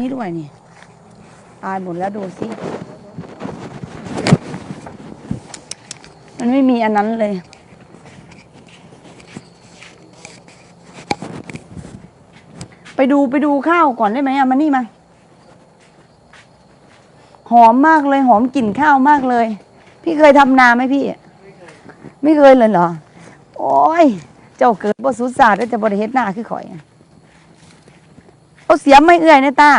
นี่ด้วยนี่ตายหมดแล้วดูสิ มันไม่มีอันนั้นเลย ไปดูไปดูข้าวก่อนได้ไหมอะมานี่มา หอมมากเลย หอมกลิ่นข้าวมากเลย พี่เคยทำนาไหมพี่ ไม่เคยเลยเหรอ โอ้ย เจ้าเกิดบ่สุดศาสตร์แล้วจะบริเฮ็ดหน้าคือข่อย เอาเสียมไม่เอื่อยเนยตา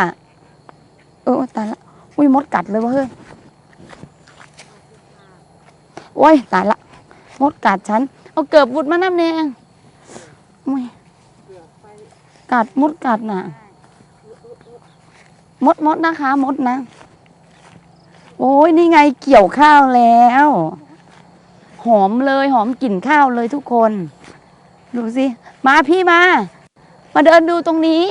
เออตายละอุ้ยมดกัดเลยวะเฮ้ยโอ้ยตายละมดกัดฉัน เอาเกือบบุดมาน้ำแนงอุ้ยกัดมดกัดน่ะ มดมดนะคะ มดนะ โอ้ยนี่ไงเกี่ยวข้าวแล้ว หอมเลยหอมกลิ่นข้าวเลยทุกคน ดูสิ มาพี่มา มาเดินดูตรงนี้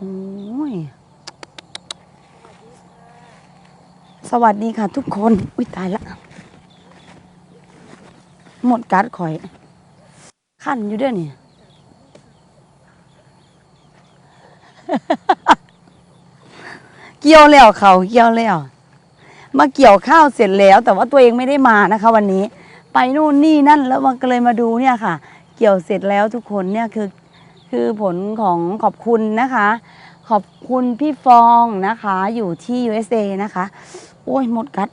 โอ้ย สวัสดีค่ะทุกคน อุ้ยตายละ หมดการ์ดข่อย ขั้นอยู่เด้วยนี่ เกี่ยวแล้วเขาเกี่ยวแล้ว มาเกี่ยวข้าวเสร็จแล้ว แต่ว่าตัวเองไม่ได้มานะคะ วันนี้ ไปนู่นนี่นั่นแล้วมันก็เลยมาดูเนี่ยค่ะ เกี่ยวเสร็จแล้วทุกคนเนี่ยคือ คือผลของขอบคุณนะคะ ขอบคุณพี่ฟองนะคะ อยู่ที่ USA นะคะ โอ้ยหมดกัด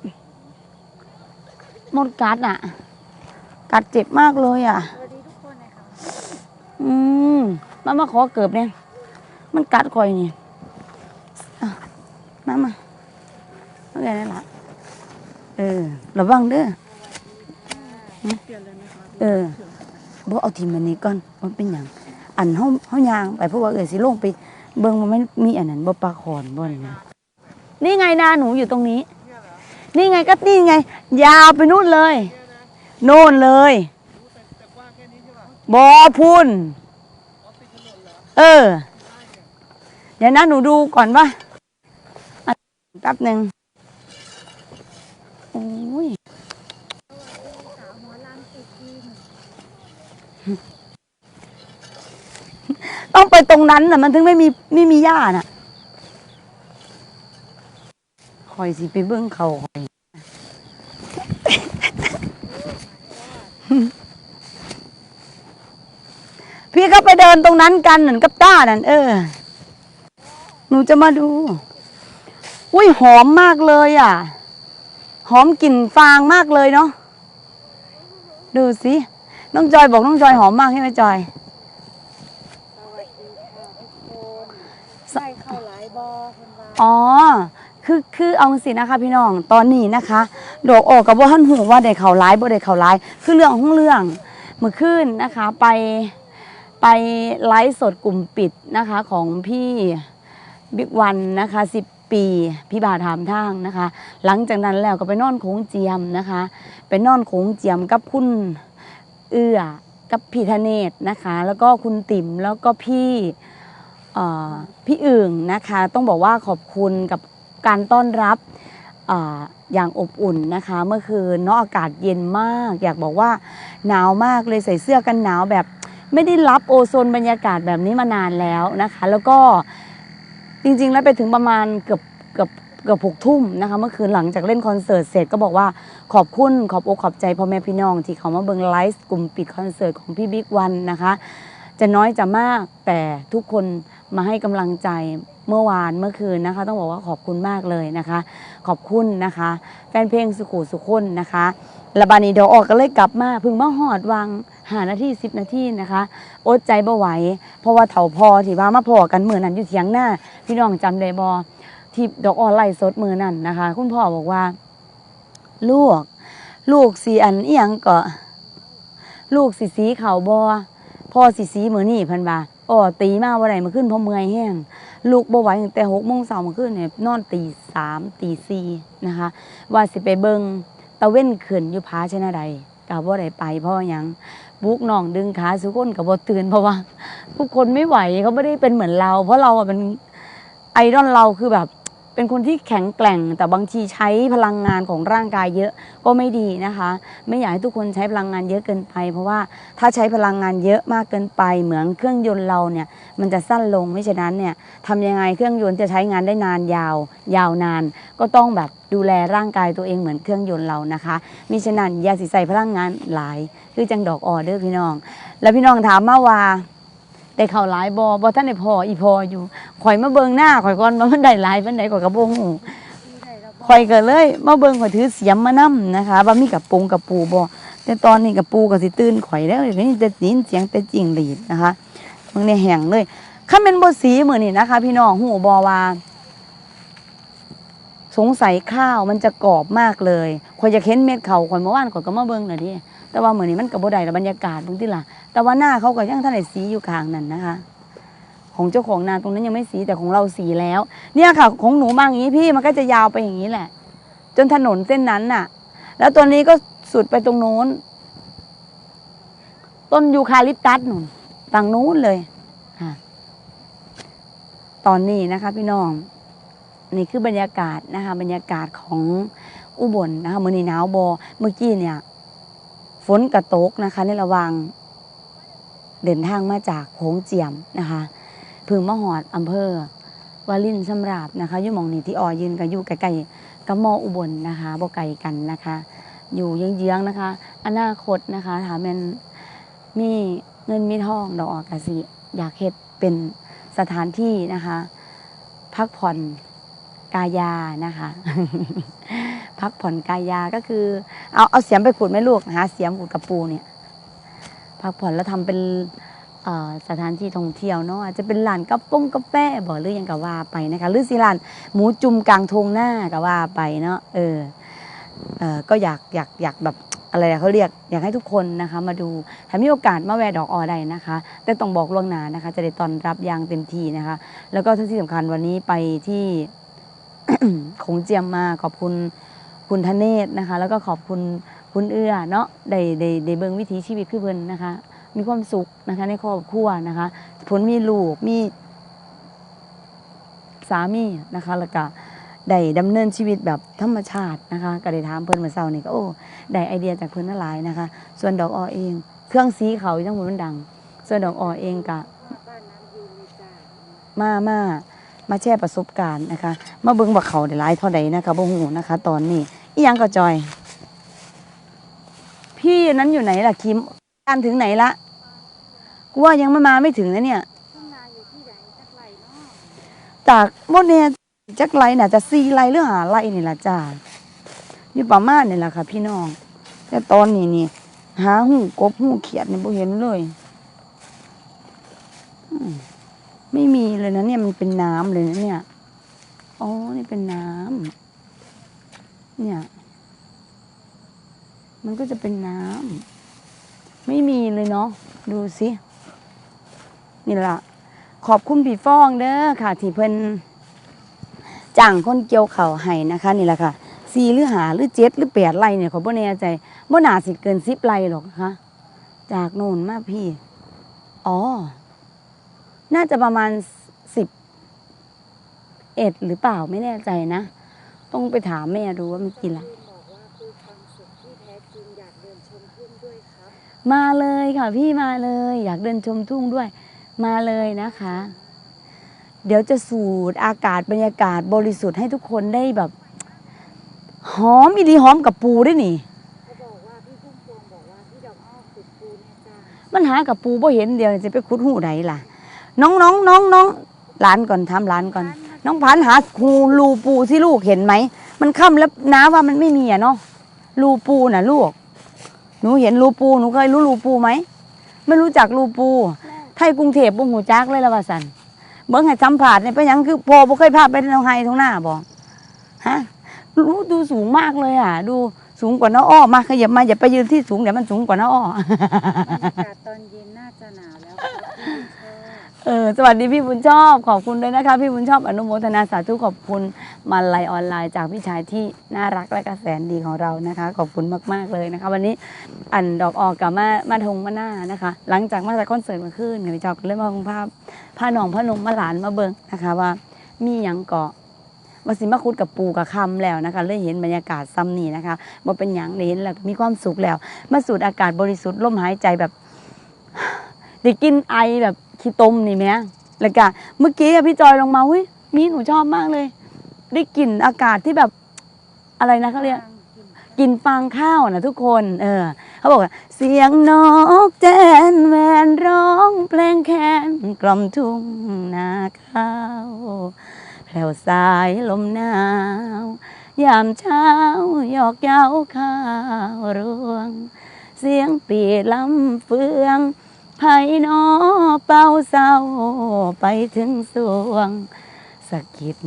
หมดกัดอะ กัดเจ็บมากเลยอะสวัสดีทุกคนนะคะอืมมามาขอเกิบเนี่ย มันกัดคอยนี่อะมามาเอาไงนี่นล่ะเออระวังเด้อเปลี่ยนเลยนะคะเออบ่เอาทีมันนี้ก่อนมันเป็นหยัง อันเฮาเฮายางไปเพราะว่าเออสิลงไปเบิ่งว่ามันมีอันนั้นบ่ปลาขอนบ่นี่นะนี่ไงนาหนูอยู่ตรงนี้ นี่ไงก็นี่ไง ยาวไปนู่นเลย โน่นเลยบอพุ่นเออ เดี๋ยวนะหนูดูก่อนว่าแป๊บหนึ่งโอ้ย สาวหัวลานติดดิน ต้องไปตรงนั้นน่ะ มันถึงไม่มีไม่มีหญ้าน่ะคอยสิไปเบิ้องเขาคอยพี่ก็ไปเดินตรงนั้นกันเหมือนกับต้านั่นเออ หนูจะมาดู อุ้ยหอมมากเลยอะ หอมกลิ่นฟางมากเลยเนาะ ดูสิ น้องจอยบอกน้องจอยหอมมากใช่ไหมจอย สวัสดีค่ะทุกคนใส่ข้าวหลายบอคนว่า อ๋อ คือคือเอาสินะคะพี่น้องตอนนี้นะคะ ดอกออกกับว่าท่านหูว่าได้เขาร้ายบ่ได้เขาร้าย คือเรื่องของเรื่องเมื่อคืนนะคะ ไปไปไลฟ์สดกลุ่มปิดนะคะของพี่บิ๊กวันนะคะสิบปีพี่บาถามทางนะคะ หลังจากนั้นแล้วก็ไปนอนโขงเจียมนะคะ ไปนอนโขงเจียมกับคุณเอื้อกับพี่ธเนศนะคะ แล้วก็คุณติ๋มแล้วก็พี่ พี่อึ่งนะคะต้องบอกว่าขอบคุณกับการต้อนรับอออย่างอบอุ่นนะคะ เมื่อคืนเนาะอากาศเย็นมาก อยากบอกว่าหนาวมากเลยใส่เสื้อกันหนาวแบบไม่ได้รับโอโซนบรรยากาศแบบนี้มานานแล้วนะคะ แล้วก็จริงๆแล้วไปถึงประมาณเกือบเกือบเกือบหกทุ่มนะคะเมื่อคืนหลังจากเล่นคอนเสิร์ตเสร็จก็บอกว่าขอบคุณขอบอกขอบใจพ่อแม่พี่น้องที่เขามาเบิ่งไลฟ์กลุ่มปิดคอนเสิร์ตของพี่บิ๊กวันนะคะ จะน้อยจะมากแต่ทุกคน มาให้กำลังใจเมื่อวานเมื่อคืนนะคะ ต้องบอกว่าขอบคุณมากเลยนะคะ ขอบคุณนะคะ แฟนเพลงสุขุสุขคนนะคะและบานีเดี๋ยวออกก็เลยกลับมาพึ่งมาหอดวังหานาทีสิบนาทีนะคะอดใจบ่ไหวเพราะว่าเถาพอที่ว่ามาพอกันเหมือนั้นอยู่เถียงหน้า พี่น้องจำได้บอที่ดอกออนไลน์สดมือนั้นนะคะ คุณพ่อบอกว่า ลูก ลูกสีอันเอียงก็ลูกสีสีเขาบอพ่อสิสีมือนี่พันบ่า อ๋อตีมาวันไหนมาขึ้นเพราะเมื่อยแห้งลูกบ่ไหวตั้งแต่หกโมงเสาร์มาขึ้นเนี่ยนอนตีสามตีสี่นะคะว่าสิไปเบิงตะเว้นขึ้นอยู่ผาชนะใดกับว่าไรไปเพราะว่ายังบุกน่องดึงขาสุก้นกับบ่ตื่นเพราะว่าทุกคนไม่ไหวเขาไม่ได้เป็นเหมือนเรา เพราะเราอะเป็นไอดอลเราคือแบบ เป็นคนที่แข็งแกร่ง แต่บางทีใช้พลังงานของร่างกายเยอะก็ไม่ดีนะคะ ไม่อยากให้ทุกคนใช้พลังงานเยอะเกินไป เพราะว่าถ้าใช้พลังงานเยอะมากเกินไป เหมือนเครื่องยนต์เราเนี่ยมันจะสั้นลงไม่ฉะนั้นเนี่ยทำยังไงเครื่องยนต์จะใช้งานได้นานยาว ยาวนาน ก็ต้องแบบดูแลร่างกายตัวเองเหมือนเครื่องยนต์เรานะคะมิฉะนั้นยาสิใส่พลังงานหลาย คือจังดอกออเดอร์พี่น้อง แล้วพี่น้องถามมาว่า ได้เข้าหลายบอบอท่านได้พออีพออยู่ข่อยมาเบิงหน้าข่อยก่อนว่ามันได้หลายมันได้ข่อยกระโบงหูที่ใดเราบอกข่อยก็เลยมาเบิงข่อยถือเสียมมานํนะคะว่ามีกับปงกับปูบอแต่ตอนนี้กับปูก็สิตื่นข่อยแล้วเดี๋ยวนี้จะยินเสียงแต่จริงหลีดนะคะมึงเนี่ยแห้งเลยข้าเป็นบสีมือนี่นะคะ พี่น้องหูบอว่าสงสัยข้าวมันจะกรอบมากเลยข่อยจะเค้นเม็ดเขาข่อยเมื่อวานข่อยก็มาเบิ่งน่ะดิ แต่ว่าเหมือนนี้มันกับบ่ได้ละบรรยากาศตรงที่ล่ะ แต่ว่าหน้าเขาก็ยังท่านไหนสีอยู่ข้างนั่นนะคะ ของเจ้าของนาตรงนั้นยังไม่สีแต่ของเราสีแล้ว เนี่ยค่ะ ของหนูมาอย่างนี้พี่มันก็จะยาวไปอย่างนี้แหละ จนถนนเส้นนั้นน่ะ แล้วตัวนี้ก็สุดไปตรงโน้น ต้นยูคาลิปตัสหนุนฝั่งนู้นเลยค่ะตอนนี้นะคะ พี่น้องนี่คือบรรยากาศนะคะ บรรยากาศของอุบลนะคะมือนีหนาวบอเมื่อกี้เนี่ย ฝนกระตกนะคะ ในระหว่างเดินทางมาจากโขงเจียมนะคะพึงมะหอดอำเภอวาลินสำราบนะคะอยู่มองนี้ที่ออยืนกันอยู่ใกลๆกับมออุบลนะคะบ่ไกลกันนะคะ อยู่เยื้องๆนะคะ อนาคตนะคะถามแมนมีเงินมีทองดอกออกกะสิอยากเฮ็ดเป็นสถานที่นะคะ พักผ่อนกายานะคะ พักผ่อนกายาก็คือ เอาเอาเสียมไปขุดไหมลูกหาเสียมขุดกับปูเนี่ย พักผ่อนแล้วทำเป็นสถานที่ท่องเที่ยวเนาะอาจจะเป็นร้านกระป้งกาแฟบ่หรือยังก็ว่าไปนะคะหรือสิร้านหมูจุ่มกลางทงหน้าก็ว่าไปเนาะเออเออก็อยากอยากอยากแบบอะไรเขาเรียกอยากให้ทุกคนนะคะ มาดูถ้ามีโอกาสมาแวะดอกออได้นะคะ แต่ต้องบอกล่วงหน้านะคะ จะได้ตอนรับอย่างเต็มที่นะคะ แล้วก็ที่สำคัญวันนี้ไปที่ขงเจียมมาขอบคุณ คุณธเนศนะคะ แล้วก็ขอบคุณคุณเอื้อเนาะได้ได้ได้เบิ่งวิถีชีวิตคือเพิ่นนะคะ มีความสุขนะคะในครอบครัวนะคะผลมีลูกมีสามีนะคะแล้วก็ได้ดำเนินชีวิตแบบธรรมชาตินะคะก็ได้ถามเพิ่นเมื่อเช้านี่ก็โอ้ได้ไอเดียจากเพิ่นนั่นหลายนะคะ ส่วนดอกออเอง เครื่องสีเขาทั้งหมดมันดัง ส่วนดอกออเองก็บ้านน้ำยืนเลยจ้ามามา มาแชร์ประสบการณ์นะคะ มาเบิ่งว่าเขาได้หลายเท่าใดนะคะบ่ฮู้นะคะ ตอนนี้อียังก็จอย พี่นั้นอยู่ไหนล่ะคิมการถึงไหนละกูว่ายังไม่มาไม่ถึงนะเนี่ยจากโมเนียจักไรน่ะจะซีไรหรือหาไรนี่ล่ะจ้าอยู่ประมาณนี่แหละค่ะ พี่น้อง แต่ตอนนี้นี่หาหูกบหูเขียดนี่บ่เห็นเลย อืม ไม่มีเลยนะเนี่ยมันเป็นน้ำเลยนะเนี่ยอ๋อนี่เป็นน้ำเนี่ย มันก็จะเป็นน้ำไม่มีเลยเนาะดูสินี่ละขอบคุณพี่ฟ้องเด้อค่ะ ที่เพิ่นจ้างคนเกี่ยวเขาวให้นะคะ นี่แหละค่ะสี่หรือหาหรือเจ็ดหรือแปดไรเนี่ยขาบ่แน่ใจบ่หนาสิเกินสิบไรหรอกคะจากโน่นมาพี่ อ๋อ น่าจะประมาณสิบเอ็ดหรือเปล่าไม่แน่ใจนะ ต้องไปถามแม่ดูว่ามันกี่ไร่บอกว่าคือความสุขที่แท้จริงอยากเดินชมทุ่งด้วยครับมาเลยค่ะพี่มาเลย อยากเดินชมทุ่งด้วย มาเลยนะคะ เดี๋ยวจะสูดอากาศบรรยากาศบริสุทธิ์ให้ทุกคนได้แบบ หอมอีดีหอมกับปูด้วยนี่เขาบอกว่าพี่พุ่มพวงบอกว่าพี่ดอกอ้อขุดปูเนี่ยจ้ามันหากับปูบ่เห็นเดียวจะไปขุดหูใดล่ะ น้องน้องน้องน้องหลานก่อนทำหลานก่อน น้องพันหาหูรูปูที่ลูกเห็นไหม มันค่ำแล้วน้าว่ามันไม่มีอะเนาะรูปูน่ะ ลูก หนูเห็นรูปูหนูเคยรู้รูปูไหมไม่รู้จักรูปูไทยกรุงเทพบ่หูจักเลยละว่าสันเบิ่งให้สัมผัสเนี่ยเป็นยังคือพอบ่เคยพาไปทางไฮทางหน้าบ่ฮะรู้ดูสูงมากเลยอะ ดูสูงกว่าน้าอ้อมาขยับมาอย่าไปยืนที่สูงเดี๋ยวมันสูงกว่าน้าอ้อตอนเย็นน่า เออสวัสดีพี่บุญชอบขอบคุณด้วยนะคะ พี่บุญชอบอนุโมทนาสาธุขอบคุณมาลัยออนไลน์จากพี่ชายที่น่ารักและก็แสนดีของเรานะคะ ขอบคุณมากๆเลยนะคะ วันนี้อันดอกออกกับมามาทงมาหน้านะคะ หลังจากมาจากคอนเสิร์ตมาขึ้นเนี่ยพี่ชอบก็เลยมาคงภาพผ้าหนองผ้านงมาหลานมาเบิงนะคะว่ามีหยังเกาะมาสิมาคุดกับปูกับคำแล้วนะคะเลยเห็นบรรยากาศซ้ำนี่นะคะบ่เป็นหยังเห็นแล้วมีความสุขแล้ว มาสูดอากาศบริสุทธิ์ลมหายใจแบบได้กินไอแบบ ขี้ต้มนี่แม่แล้วก็เมื่อกี้อะพี่จอยลงมาหุ้ยมีหนูชอบมากเลย ได้กลิ่นอากาศที่แบบอะไรนะเขาเรียกกินฟางข้าวนะทุกคน เออ เขาบอกว่า เสียงนกแจนแวนร้องเพลงแคนกล่อมทุ่งนาข้าวแผ่วสายลมหนาว ยามเช้าหยอกเย้าข้าวรวง เสียงปีลำเฟือง ไผ่นอเป่าเศร้าไปถึงสวงสะกิด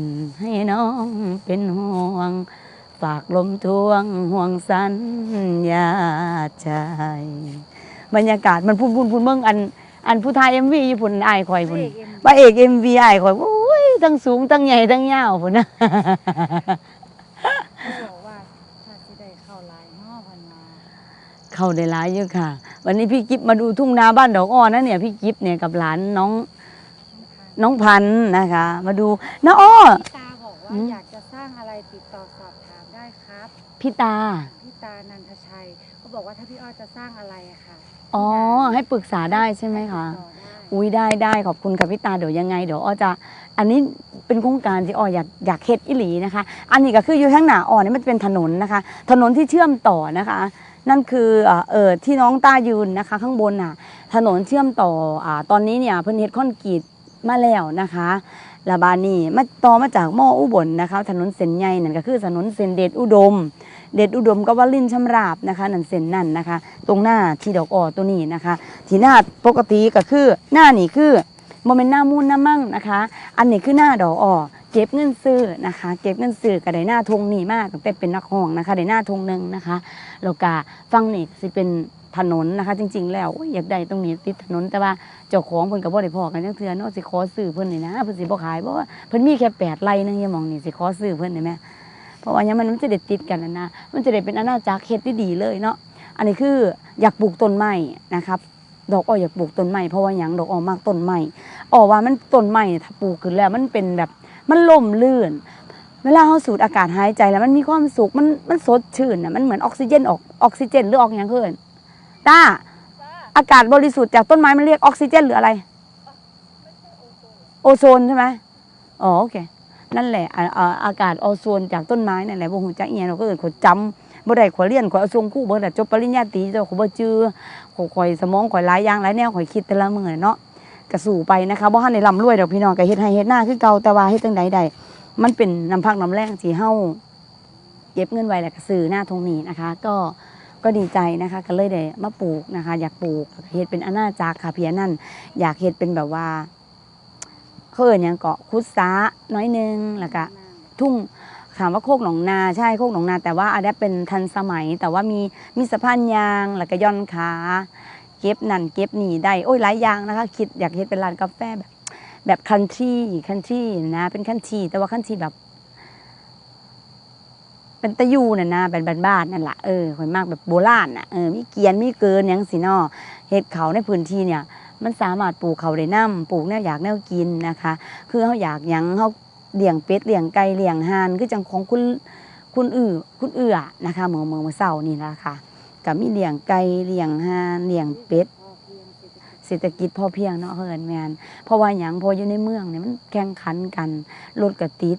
ให้น้องเป็นห่วง ฝากลมทวงห่วงสัญญาใจบรรยากาศมันพูนพูนพูนเมืองอันอันผู้ทายเอ็มวีญี่ปุ่นอายคอยพุ่นพระเอกเอ็มวีอายคอยโอ้ยทั้งสูงทั้งใหญ่ทั้งยาวพุ่นนะเขาบอกว่าถ้าสิได้เข้าหลายเนอพันมาเข้าได้หลายเยอะค่ะ วันนี้พี่กิฟมาดูทุ่งนาบ้านดอกอ้อนะเนี่ยพี่กิฟเนี่ยกับหลานน้องน้องพันธุ์นะคะ มาดูน้าอ้อ พี่ตาบอกว่าอืม อยากจะสร้างอะไรติดต่อสอบถามได้ครับ พี่ตา พี่ตานันทชัยเขาบอกว่าถ้าพี่อ้อจะสร้างอะไรอะค่ะอ๋อ ให้ปรึกษาได้ใช่ไหมคะ ติดต่อได้อุ้ยได้ได้ขอบคุณค่ะพี่ตาเดี๋ยวยังไงเดี๋ยวอ้อจะ อันนี้เป็นโครงการที่อ้ออยากอยากเฮ็ดอิหลีนะคะ อันนี้ก็คืออยู่ข้างหน้าอ้อนี่มันเป็นถนนนะคะ ถนนที่เชื่อมต่อนะคะ นั่นคือเอ่อเอที่น้องต้ายืนนะคะ ข้างบนน่ะถนนเชื่อมต่ออ่าตอนนี้เนี่ยเพิ่นเฮ็ดคอนกรีตมาแล้วนะคะลาบานี่มาต่อมาจากมออุบลนะคะ ถนนเส้นใหญ่นั่นก็คือถนนเส้นเดชอุดม เดชอุดมก็ว่าลินชำราบนะคะนั่นเส้นนั่นนะคะ ตรงหน้าที่ดอกอ้อตัวนี้นะคะ ที่หน้าปกติก็คือหน้านี่คือโมเมนหน้ามูนหน้ามั่งนะคะ อันนี้คือหน้าดอกอ้อ เก็บเงินซื้อนะคะ เก็บเงินซื้อก็ได้หน้าทงนี่มากตั้งแต่เป็นนักห้องนะคะได้หน้าทงหนึ่งนะคะแล้วก็ฟังนี่สิเป็นถนนนะคะ จริง ๆ แล้วอยากได้ตรงนี้ติดถนนแต่ว่าเจ้าของเพิ่นก็บ่ได้พอกันจังเทื่อเนาะสิขอซื้อเพิ่นนี่นะเพิ่นสิบ่ขายเพราะว่าเพิ่นมีแค่แปดไร่นึงอย่ามองนี่สิขอซื้อเพิ่นได้ไหมเพราะว่ายังมันมันจะได้ติดกันนะนะมันจะได้เป็นอาณาจักรเฮ็ดที่ดีเลยเนาะอันนี้คืออยากปลูกต้นไม้นะครับดอกอ้อยอยากปลูกต้นไม้เพราะว่าหยังดอกอ้อมากต้นไม้อ้อว่ามันต้นไม้เนี่ยถ้าปลูกขึ้นแล้วมันเป็นแบบ มันล่มลื่น เวลาเราสูดอากาศหายใจแล้วมันมีความสุขมันมันสดชื่นน่ะมันเหมือนออกซิเจนออกออกซิเจนหรือออกอย่างเกินตาอากาศบริสุทธิ์จากต้นไม้มันเรียกออกซิเจนหรืออะไร โอโซนใช่ไหมอ๋อโอเคนั่นแหละอากาศโอโซนจากต้นไม้นั่นแหละบ่ฮู้จักอียังเราก็เอิ้นขอยจำบ่ได้ขอยเรียนขอยเอาส่งครู่เบิ่งแต่จบปริญญาตรีเจ้าขอยบ่จื้อขอยข่อยสมองข่อยหลายอย่างหลายแนวข่อยคิดแต่ละมือเนาะ ก็สู่ไปนะคะบ่ทันได้ร่ำรวยดอกพี่น้องก็เฮ็ดให้เฮ็ดหน้าคือเก่าแต่ว่าเฮ็ดจังใดได้มันเป็นน้ำพักน้ำแรงที่เฮาเก็บเงินไว้แล้วก็ซื้อหน้าทงนี้นะคะ ก็ก็ดีใจนะคะก็เลยได้มาปลูกนะคะ อยากปลูกเฮ็ดเป็นอาณาจักรค่ะเพียนั่นอยากเฮ็ดเป็นแบบว่าเขาเอินยังเกาะคุดซาน้อยหนึงแล้วก็ทุ่งถามว่าโคกหนองนาใช่โคกหนองนา แต่ว่าอันนี้เป็นทันสมัย แต่ว่ามีมีสะพานยางแล้วก็ย่อนขา เก็บนั่นเก็บนี่ได้โอ้ยหลายอย่างนะคะ คิดอยากเฮ็ดเป็นร้านกาแฟแบบแบบคันทรีคันทรีนะ เป็นคันทรีแต่ว่าคันทรีแบบ เป็นตะยูน่ะนะเป็นบ้านๆนั่นแหละเออข่อยมากแบบโบราณน่ะเออมีเกียนมีเกินหยังสินอเฮ็ดเขาในพื้นที่เนี่ย มันสามารถปลูกเขาได้น้ำปลูกแนวอยากแนวกินนะคะ คือเขาอยากยังเขาเลี้ยงเป็ดเลี้ยงไก่เลี้ยงห่านคือจังของคุณคุณอือคุณเอือนะคะเมื่อเมื่อเมื่อเช้านี่ละคะ กับมีเลี้ยงไก่เลี้ยงห่านเลี้ยงเป็ดเศรษฐกิจพอเพียงเนาะเฮินแมนเพราะว่าหยังพออยู่ในเมืองเนี่ยมันแข่งขันกันรถกระติด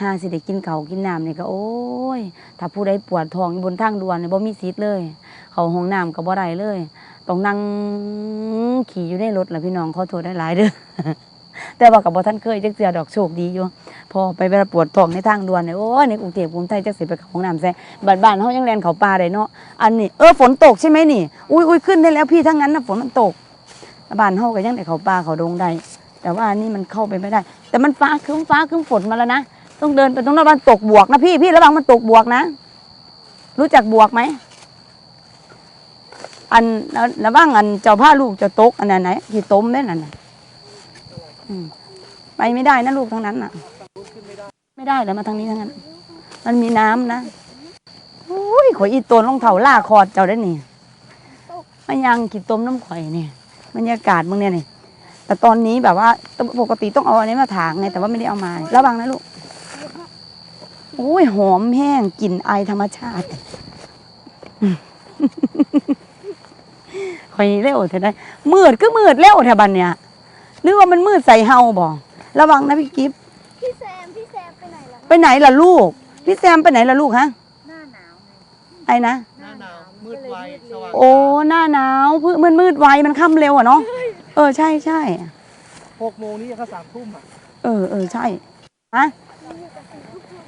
หาสิได้กินเขากินน้ำเนี่ก็โอ้ย ถ้าผู้ใดปวดท้องอยู่บนทางด่วนเนี่ยบ่มีสิทธิ์เลย เขาห้องน้ำก็บ่ได้เลย ต้องนั่งขี่อยู่ในรถแหละพี่น้องขอโทษได้หลายเด้อ แต่ว่ากับบ่ท่านเคยจักเสือดอกโชคดีอยู่ พอไปเวลาปวดท้องในทางด่วนเนี่ยโอ้ยในกรุงเทพกรุงไทยจักสิไปเข้าห้องน้ำใส่บ้านบ้านๆเฮายังแลนเขาป่าได้เนาะอันนี้เออฝนตกใช่ไหมนี่อุ้ยอุ้ยขึ้นได้แล้วพี่ทั้งนั้นนะฝนมันตกบ้านเฮาก็ยังได้เขาป่าเขาดงได้แต่ว่าอันนี่มันเข้าไปไม่ได้ แต่มันฟ้าครึ้มฟ้าครึ้มฝนมาแล้วนะต้องเดินไปตรงนั้นมันตกบวกนะพี่พี่ระวังมันตกบวกนะ รู้จักบวกไหมอันระว่างอันเจ้าผ้าลูกเจะตกอันนั้นไหนที่ต้มได้นั่นนะ อืมไปไม่ได้นะลูกทั้งนั้นน่ะ ไม่ได้แล้วมาทางนี้ทั้งนั้น มันมีน้ำนะอุ้ยข่อยอีตัวลงเท่าล่าคอดเจ้าได้นี่มันยังขีดต้มน้ำข่อยเนี่ยบรรยากาศมึงเนี่ยนี่แต่ตอนนี้แบบว่าปกติต้องเอาอันนี้มาถางไงแต่ว่าไม่ได้เอามาระวังนะลูกโอ้ยหอมแห้งกลิ่นไอธรรมชาติคอยเร็วเท่าได้มืดก็มืดเร็วแถวบันเนี่ย รือว่ามันมืดใส่เฮาบ่ระวังนะพี่กิฟต์พี่แซมพี่แซมไปไหนล่ะไปไหนล่ะลูก พี่แซมไปไหนล่ะลูกฮะหน้าหนาวไงไอ้นะหน้าหนาวมืดไวสว่างโอ้หน้าหนาวพืมันมืดไวมันค่ำเร็วอะเนาะเออใช่ใช่หกโมงนี่ก็สามทุ่มอะเออเออใช่ฮะ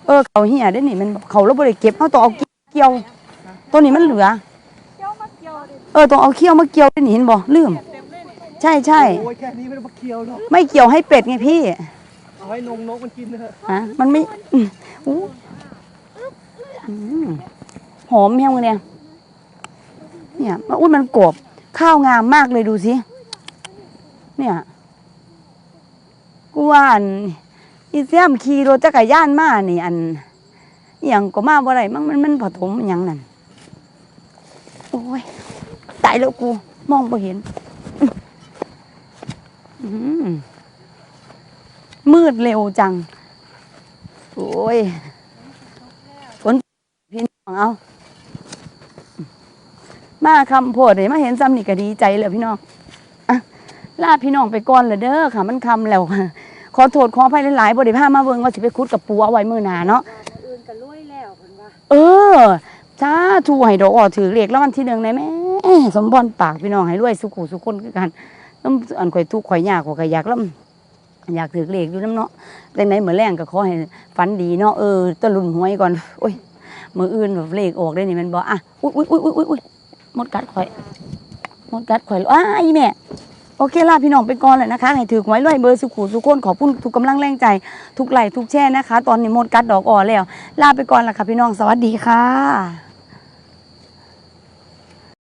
เออเขาเหี่ยได้นี่มันเขาแล้วบริเก็บเขาต้องเอาเกี่ยว ตัวนี้มันเหลือเจ้ามาเกี่ยวดิเออต้องเอาเขี้ยวมาเกี่ยวได้นี่เห็นบ่ลืม ใช่ใช่โอ้ยแค่นี้ไม่ต้องมาเคี้ยวหรอกไม่เกี่ยวให้เป็ดไงพี่เอาให้นงนกมันกินเถอะฮะมันไม่อืมอู้อืมหอมแห้งเลยเนี่ยเนี่ยมันอุ้ยมันกรอบข้าวงามมากเลยดูสิเนี่ยกูว่าอันอีเสียมขี่รถจักรยานมานี่ อันอหย่างก็มาบ่ได้มันมันมันผสมอหย่างนั่นโอ้ยตายแล้วกูมองบ่เห็นอื มมืดเร็วจัง โอ้ยฝนพี่น้องเอามาคำโพดเลยมาเห็นซ้ำนี่ก็ดีใจเลยพี่น้องอะลาพี่น้องไปก่อนเลยเด้อค่ะ มันคำแล้วขอโทษขออภัยหลายๆบริภามาเบิ่งว่าสิไปคุดกับปูเอาไว้มือหนาเนาะว่ามื้ออื่นก็รวยแล้วเพิ่นว่าเออจ้าถูให้ดอกออกถือเลขแล้ววันที่หนึ่งในแม่สมบรปากพี่น้องให้รวยสุขุสุขคนคือกัน น้ำอันข่อยทุกข์ข่อยยากข่อยก็อยากล่ำอยากถือเลขอยู่น้ำเนาะแต่ไหนเหมือนแรงก็ขอให้ฝันดีเนาะเออตะลุมหวยก่อนโอ้ยมืออื่นแบบเลขออกได้นี่มันบอกอะอุ้ยอุ้ยอุ้ยอุ้ยอุ้ยหมดกัดข่อยหมดกัดข่อยอ้าอีแม่โอเคลาพี่น้องไปก่อนเลยนะคะ ให้ถือหวยรวยเบอร์สุขุสุขคนขอบคุณทุกกำลังแรงใจ ทุกไหลทุกแช่นะคะ ตอนนี้หมดกัดดอกอ่อแล้วลาไปก่อนละค่ะพี่น้องสวัสดีค่ะ